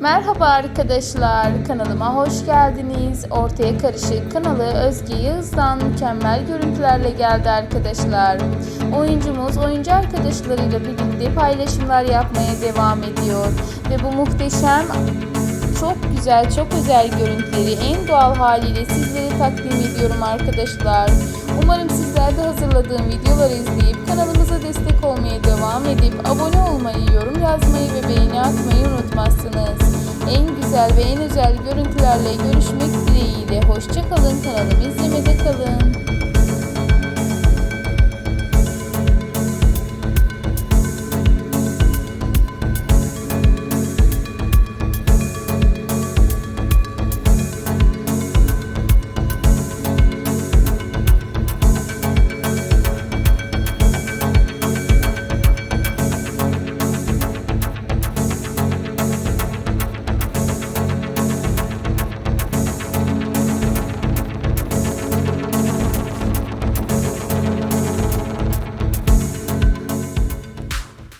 Merhaba arkadaşlar, kanalıma hoş geldiniz. Ortaya Karışık kanalı Özge Yağız'dan mükemmel görüntülerle geldi arkadaşlar. Oyuncumuz oyuncu arkadaşlarıyla birlikte paylaşımlar yapmaya devam ediyor. Ve bu muhteşem, çok güzel, çok özel görüntüleri en doğal haliyle sizlere takdim ediyorum arkadaşlar. Umarım sizler de hazırladığım videoları izleyip kanalımıza destek olmaya devam edip abone olmayı, yorum yazmayı ve beğeni atmayı unutmazsınız. En güzel ve en özel görüntülerle görüşmek dileğiyle. Hoşçakalın kanalımı izlemede kalın.